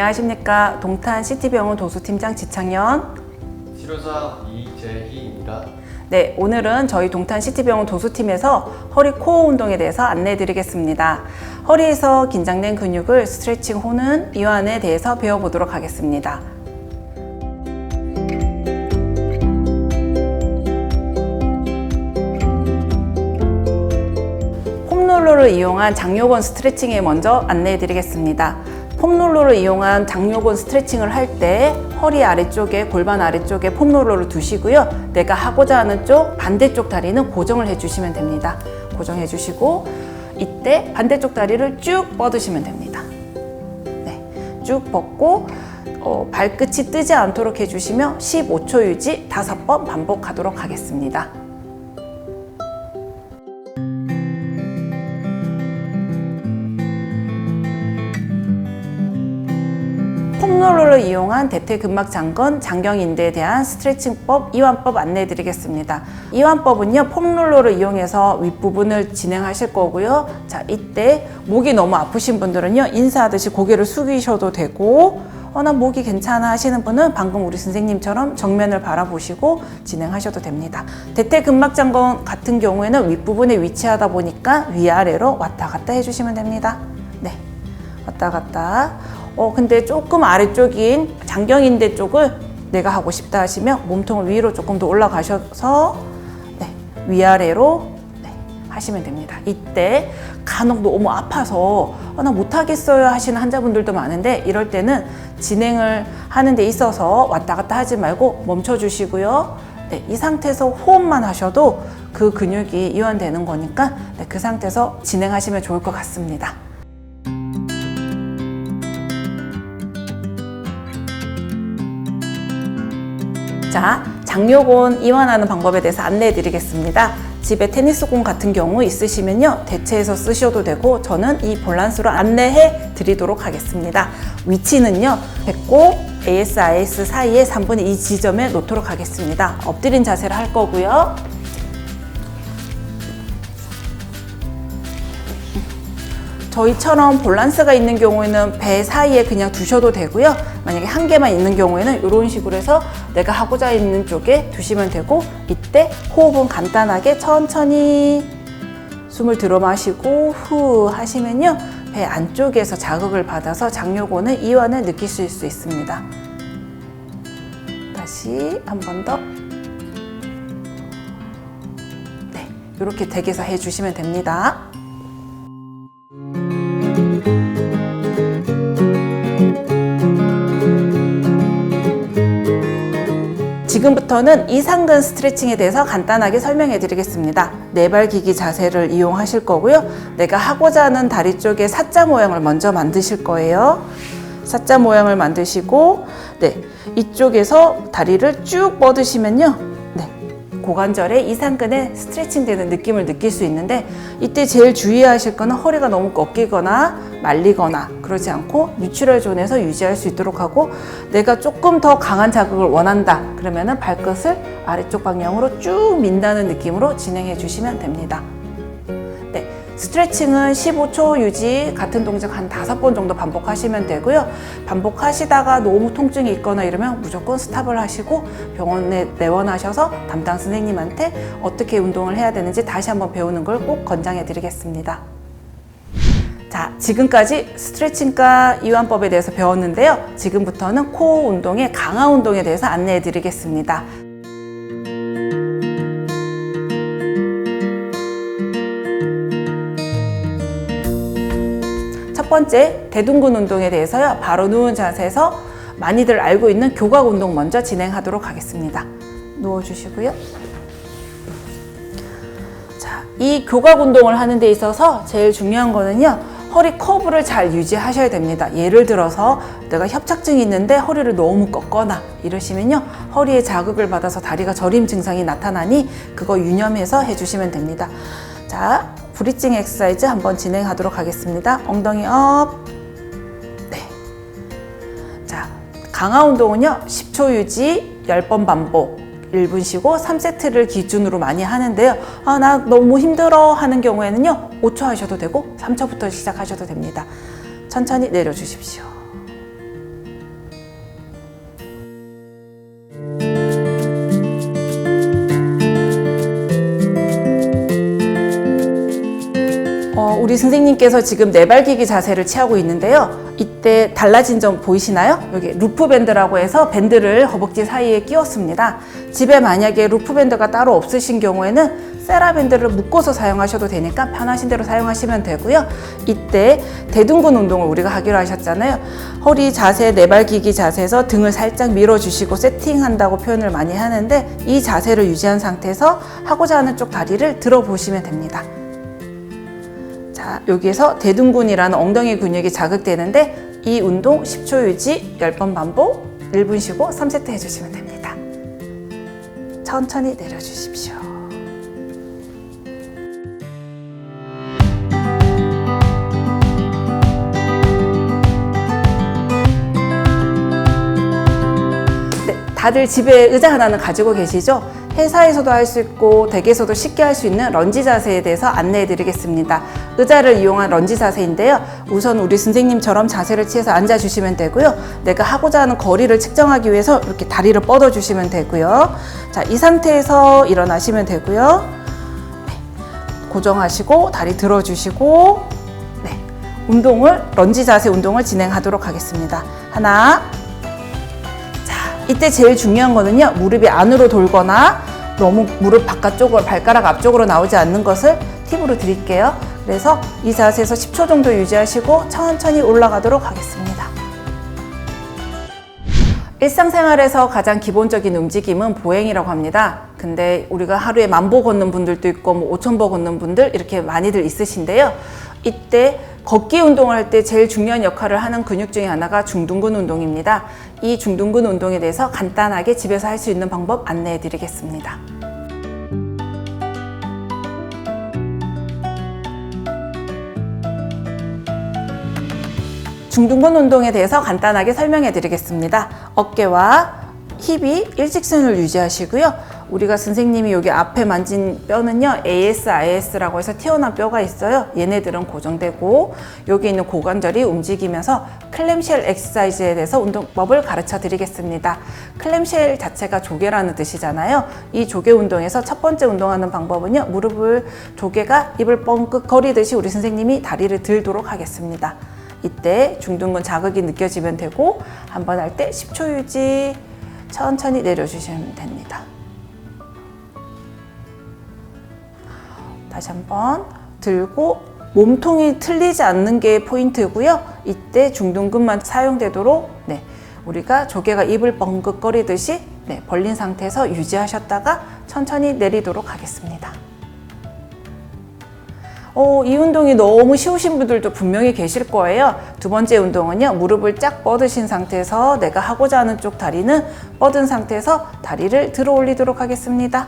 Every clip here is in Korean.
안녕하십니까. 동탄 시티병원 도수팀장 지창현. 치료사 이재희입니다. 네, 오늘은 저희 동탄 시티병원 도수팀에서 허리 코어 운동에 대해서 안내해 드리겠습니다. 허리에서 긴장된 근육을 스트레칭 호는 이완에 대해서 배워보도록 하겠습니다. 폼롤러를 이용한 장요근 스트레칭에 먼저 안내해 드리겠습니다. 폼롤러를 이용한 장요근 스트레칭을 할 때 허리 아래쪽에 골반 아래쪽에 폼롤러를 두시고요. 내가 하고자 하는 쪽 반대쪽 다리는 고정을 해 주시면 됩니다. 고정해 주시고 이때 반대쪽 다리를 쭉 뻗으시면 됩니다. 네, 쭉 뻗고 어, 발끝이 뜨지 않도록 해주시며 15초 유지 5번 반복하도록 하겠습니다. 폼롤러를 이용한 대퇴근막 장건, 장경인대에 대한 스트레칭법, 이완법 안내해 드리겠습니다. 이완법은요, 폼롤러를 이용해서 윗부분을 진행하실 거고요. 자, 이때 목이 너무 아프신 분들은요, 인사하듯이 고개를 숙이셔도 되고, 어, 나 목이 괜찮아 하시는 분은 방금 우리 선생님처럼 정면을 바라보시고 진행하셔도 됩니다. 대퇴근막 장건 같은 경우에는 윗부분에 위치하다 보니까 위아래로 왔다 갔다 해주시면 됩니다. 네. 왔다 갔다. 어, 근데 조금 아래쪽인 장경인대 쪽을 내가 하고 싶다 하시면 몸통을 위로 조금 더 올라가셔서 네, 위아래로 네, 하시면 됩니다. 이때 간혹 너무 아파서 어, 나 못하겠어요 하시는 환자분들도 많은데 이럴 때는 진행을 하는 데 있어서 왔다 갔다 하지 말고 멈춰 주시고요. 네, 이 상태에서 호흡만 하셔도 그 근육이 이완되는 거니까 네, 그 상태에서 진행하시면 좋을 것 같습니다. 자, 장요근 이완하는 방법에 대해서 안내해 드리겠습니다. 집에 테니스공 같은 경우 있으시면요. 대체해서 쓰셔도 되고 저는 이 밸런스로 안내해 드리도록 하겠습니다. 위치는요. 배꼽, AS, 사이에 3분의 2 지점에 놓도록 하겠습니다. 엎드린 자세를 할 거고요. 저희처럼 밸런스가 있는 경우에는 배 사이에 그냥 두셔도 되고요. 만약에 한 개만 있는 경우에는 이런 식으로 해서 내가 하고자 있는 쪽에 두시면 되고 이때 호흡은 간단하게 천천히 숨을 들어 마시고 후 하시면요. 배 안쪽에서 자극을 받아서 장요근의 이완을 느끼실 수 있습니다. 다시 한 번 더. 네, 이렇게 댁에서 해주시면 됩니다. 지금부터는 이상근 스트레칭에 대해서 간단하게 설명해 드리겠습니다. 네발기기 자세를 이용하실 거고요. 내가 하고자 하는 다리 쪽에 사자 모양을 먼저 만드실 거예요. 사자 모양을 만드시고, 네, 이쪽에서 다리를 쭉 뻗으시면요. 네, 고관절에 이상근에 스트레칭 되는 느낌을 느낄 수 있는데, 이때 제일 주의하실 거는 허리가 너무 꺾이거나 말리거나 그러지 않고 뉴트럴 존에서 유지할 수 있도록 하고 내가 조금 더 강한 자극을 원한다 그러면은 발끝을 아래쪽 방향으로 쭉 민다는 느낌으로 진행해 주시면 됩니다. 네, 스트레칭은 15초 유지 같은 동작 한 다섯 번 정도 반복하시면 되고요. 반복하시다가 너무 통증이 있거나 이러면 무조건 스탑을 하시고 병원에 내원하셔서 담당 선생님한테 어떻게 운동을 해야 되는지 다시 한번 배우는 걸 꼭 권장해 드리겠습니다. 자, 지금까지 스트레칭과 이완법에 대해서 배웠는데요. 지금부터는 코어 운동의 강화 운동에 대해서 안내해 드리겠습니다. 첫 번째, 대둔근 운동에 대해서요. 바로 누운 자세에서 많이들 알고 있는 교각 운동 먼저 진행하도록 하겠습니다. 누워주시고요. 자, 이 교각 운동을 하는 데 있어서 제일 중요한 거는요. 허리 커브를 잘 유지하셔야 됩니다. 예를 들어서 내가 협착증이 있는데 허리를 너무 꺾거나 이러시면요. 허리에 자극을 받아서 다리가 저림 증상이 나타나니 그거 유념해서 해주시면 됩니다. 자, 브리징 엑서사이즈 한번 진행하도록 하겠습니다. 엉덩이 업. 네. 자, 강화 운동은요. 10초 유지, 10번 반복. 1분 쉬고 3세트를 기준으로 많이 하는데요. 아, 나 너무 힘들어 하는 경우에는요. 5초 하셔도 되고 3초부터 시작하셔도 됩니다. 천천히 내려주십시오. 우리 선생님께서 지금 네발기기 자세를 취하고 있는데요. 이때 달라진 점 보이시나요? 여기 루프 밴드라고 해서 밴드를 허벅지 사이에 끼웠습니다. 집에 만약에 루프 밴드가 따로 없으신 경우에는 세라 밴드를 묶어서 사용하셔도 되니까 편하신 대로 사용하시면 되고요. 이때 대둔근 운동을 우리가 하기로 하셨잖아요. 허리 자세, 네발기기 자세에서 등을 살짝 밀어주시고 세팅한다고 표현을 많이 하는데 이 자세를 유지한 상태에서 하고자 하는 쪽 다리를 들어보시면 됩니다. 자, 여기에서 대둔근이라는 엉덩이 근육이 자극되는데 이 운동 10초 유지, 10번 반복, 1분 쉬고 3세트 해주시면 됩니다. 천천히 내려주십시오. 다들 집에 의자 하나는 가지고 계시죠? 회사에서도 할 수 있고 댁에서도 쉽게 할 수 있는 런지 자세에 대해서 안내해 드리겠습니다. 의자를 이용한 런지 자세인데요. 우선 우리 선생님처럼 자세를 취해서 앉아 주시면 되고요. 내가 하고자 하는 거리를 측정하기 위해서 이렇게 다리를 뻗어 주시면 되고요. 자, 이 상태에서 일어나시면 되고요. 네, 고정하시고 다리 들어 주시고 네. 운동을 런지 자세 운동을 진행하도록 하겠습니다. 하나, 자, 이때 제일 중요한 거는요, 무릎이 안으로 돌거나 너무 무릎 바깥쪽으로, 발가락 앞쪽으로 나오지 않는 것을 팁으로 드릴게요. 그래서 이 자세에서 10초 정도 유지하시고 천천히 올라가도록 하겠습니다. 일상생활에서 가장 기본적인 움직임은 보행이라고 합니다. 근데 우리가 하루에 만보 걷는 분들도 있고 뭐 5천 보 걷는 분들 이렇게 많이들 있으신데요. 이때 걷기 운동을 할 때 제일 중요한 역할을 하는 근육 중에 하나가 중둔근 운동입니다. 이 중둔근 운동에 대해서 간단하게 집에서 할 수 있는 방법 안내해 드리겠습니다. 중둔근 운동에 대해서 간단하게 설명해 드리겠습니다. 어깨와 힙이 일직선을 유지하시고요. 우리가 선생님이 여기 앞에 만진 뼈는요, AS, IS라고 해서 튀어나온 뼈가 있어요. 얘네들은 고정되고, 여기 있는 고관절이 움직이면서 클램쉘 엑서사이즈에 대해서 운동법을 가르쳐 드리겠습니다. 클램쉘 자체가 조개라는 뜻이잖아요. 이 조개 운동에서 첫 번째 운동하는 방법은요, 무릎을 조개가 입을 뻥끗 거리듯이 우리 선생님이 다리를 들도록 하겠습니다. 이때 중둔근 자극이 느껴지면 되고 한 번 할 때 10초 유지 천천히 내려주시면 됩니다. 다시 한번 들고 몸통이 틀리지 않는 게 포인트고요. 이때 중둔근만 사용되도록 네, 우리가 조개가 입을 뻥긋거리듯이 네, 벌린 상태에서 유지하셨다가 천천히 내리도록 하겠습니다. 어, 이 운동이 너무 쉬우신 분들도 분명히 계실 거예요. 두 번째 운동은요, 무릎을 쫙 뻗으신 상태에서 내가 하고자 하는 쪽 다리는 뻗은 상태에서 다리를 들어 올리도록 하겠습니다.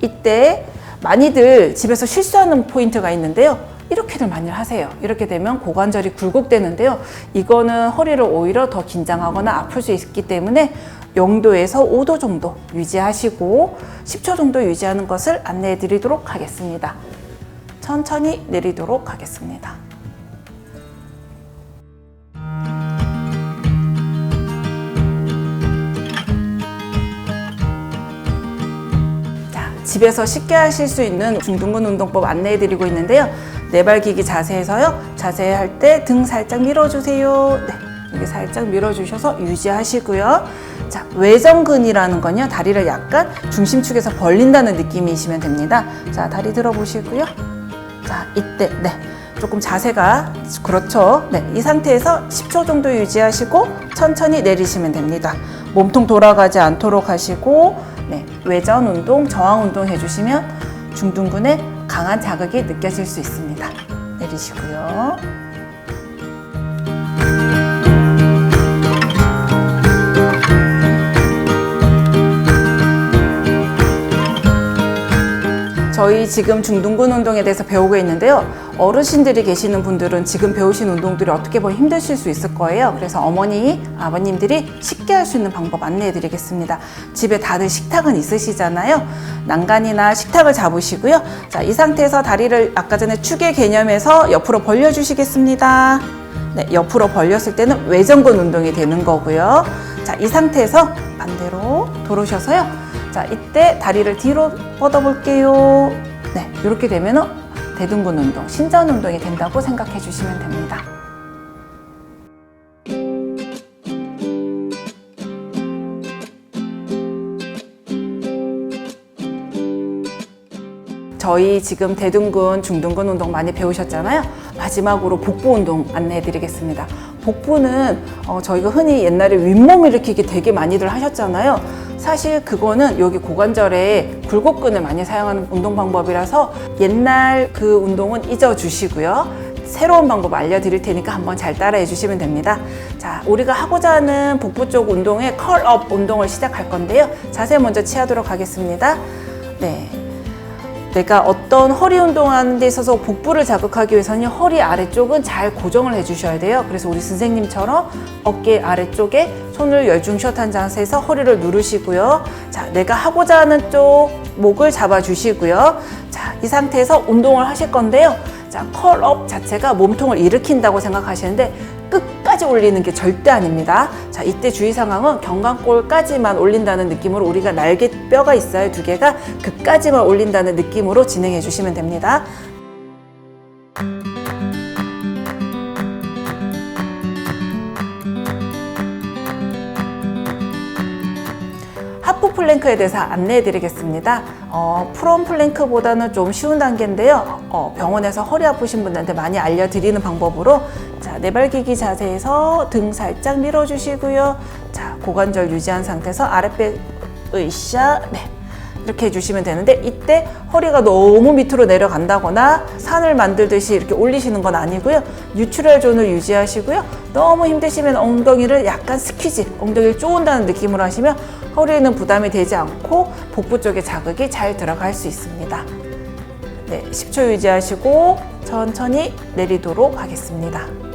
이때 많이들 집에서 실수하는 포인트가 있는데요. 이렇게들 많이 하세요. 이렇게 되면 고관절이 굴곡되는데요. 이거는 허리를 오히려 더 긴장하거나 아플 수 있기 때문에 0도에서 5도 정도 유지하시고 10초 정도 유지하는 것을 안내해 드리도록 하겠습니다. 천천히 내리도록 하겠습니다. 집에서 쉽게 하실 수 있는 중둔근 운동법 안내해 드리고 있는데요. 네발기기 자세에서요. 자세 할 때 등 살짝 밀어주세요. 네, 여기 살짝 밀어주셔서 유지하시고요. 자, 외정근이라는 건요. 다리를 약간 중심축에서 벌린다는 느낌이시면 됩니다. 자, 다리 들어보시고요. 자, 이때, 네. 조금 자세가, 그렇죠. 네. 이 상태에서 10초 정도 유지하시고 천천히 내리시면 됩니다. 몸통 돌아가지 않도록 하시고, 네. 외전 운동, 저항 운동 해주시면 중둔근에 강한 자극이 느껴질 수 있습니다. 내리시고요. 저희 지금 중둔근 운동에 대해서 배우고 있는데요. 어르신들이 계시는 분들은 지금 배우신 운동들이 어떻게 보면 힘드실 수 있을 거예요. 그래서 어머니, 아버님들이 쉽게 할 수 있는 방법 안내해 드리겠습니다. 집에 다들 식탁은 있으시잖아요. 난간이나 식탁을 잡으시고요. 자, 이 상태에서 다리를 아까 전에 축의 개념에서 옆으로 벌려 주시겠습니다. 네, 옆으로 벌렸을 때는 외전근 운동이 되는 거고요. 자, 이 상태에서 반대로 돌으셔서요. 자, 이때 다리를 뒤로 뻗어 볼게요. 네, 이렇게 되면은 대둔근 운동, 신전 운동이 된다고 생각해 주시면 됩니다. 저희 지금 대둔근, 중둔근 운동 많이 배우셨잖아요. 마지막으로 복부 운동 안내해 드리겠습니다. 복부는 어, 저희가 흔히 옛날에 윗몸 일으키기 되게 많이들 하셨잖아요. 사실 그거는 여기 고관절에 굴곡근을 많이 사용하는 운동 방법이라서 옛날 그 운동은 잊어주시고요. 새로운 방법 알려드릴 테니까 한번 잘 따라해 주시면 됩니다. 자, 우리가 하고자 하는 복부 쪽 운동의 컬업 운동을 시작할 건데요. 자세 먼저 취하도록 하겠습니다. 네. 내가 어떤 허리 운동하는 데 있어서 복부를 자극하기 위해서는 허리 아래쪽은 잘 고정을 해주셔야 돼요. 그래서 우리 선생님처럼 어깨 아래쪽에 손을 열중샷한 자세에서 허리를 누르시고요. 자, 내가 하고자 하는 쪽 목을 잡아주시고요. 자, 이 상태에서 운동을 하실 건데요. 자, 컬업 자체가 몸통을 일으킨다고 생각하시는데 끝까지 올리는 게 절대 아닙니다. 자, 이때 주의 상황은 경강골까지만 올린다는 느낌으로 우리가 날개뼈가 있어요, 두 개가. 그까지만 올린다는 느낌으로 진행해 주시면 됩니다. 플랭크에 대해서 안내해 드리겠습니다. 어, 프롬 플랭크보다는 좀 쉬운 단계인데요. 어, 병원에서 허리 아프신 분들한테 많이 알려드리는 방법으로 자, 내발기기 자세에서 등 살짝 밀어주시고요. 자, 고관절 유지한 상태에서 아랫배 으쌰, 네. 이렇게 해주시면 되는데 이때 허리가 너무 밑으로 내려간다거나 산을 만들듯이 이렇게 올리시는 건 아니고요. 뉴트럴 존을 유지하시고요. 너무 힘드시면 엉덩이를 약간 스퀴즈, 엉덩이를 쪼은다는 느낌으로 하시면 허리에는 부담이 되지 않고 복부 쪽에 자극이 잘 들어갈 수 있습니다. 네, 10초 유지하시고 천천히 내리도록 하겠습니다.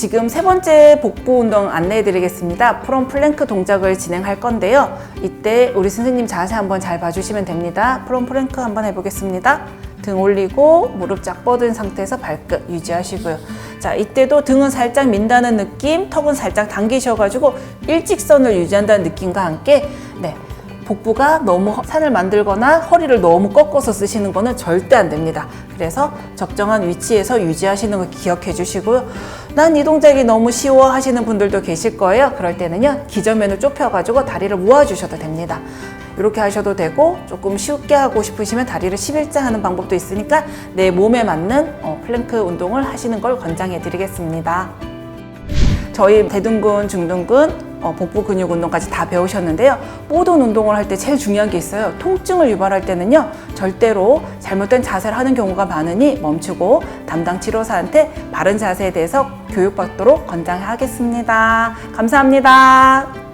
지금 세 번째 복부 운동 안내해 드리겠습니다. 프롬 플랭크 동작을 진행할 건데요. 이때 우리 선생님 자세 한번 잘 봐주시면 됩니다. 프롬 플랭크 한번 해보겠습니다. 등 올리고 무릎 쫙 뻗은 상태에서 발끝 유지하시고요. 자, 이때도 등은 살짝 민다는 느낌, 턱은 살짝 당기셔가지고 일직선을 유지한다는 느낌과 함께 네, 복부가 너무 산을 만들거나 허리를 너무 꺾어서 쓰시는 거는 절대 안 됩니다. 그래서 적정한 위치에서 유지하시는 거 기억해 주시고요. 난 이 동작이 너무 쉬워 하시는 분들도 계실 거예요. 그럴 때는요, 기저면을 좁혀가지고 다리를 모아주셔도 됩니다. 이렇게 하셔도 되고 조금 쉽게 하고 싶으시면 다리를 11자 하는 방법도 있으니까 내 몸에 맞는 어, 플랭크 운동을 하시는 걸 권장해 드리겠습니다. 저희 대둔근, 중둔근, 어, 복부 근육 운동까지 다 배우셨는데요. 모든 운동을 할 때 제일 중요한 게 있어요. 통증을 유발할 때는요, 절대로 잘못된 자세를 하는 경우가 많으니 멈추고 담당 치료사한테 바른 자세에 대해서 교육받도록 권장하겠습니다. 감사합니다.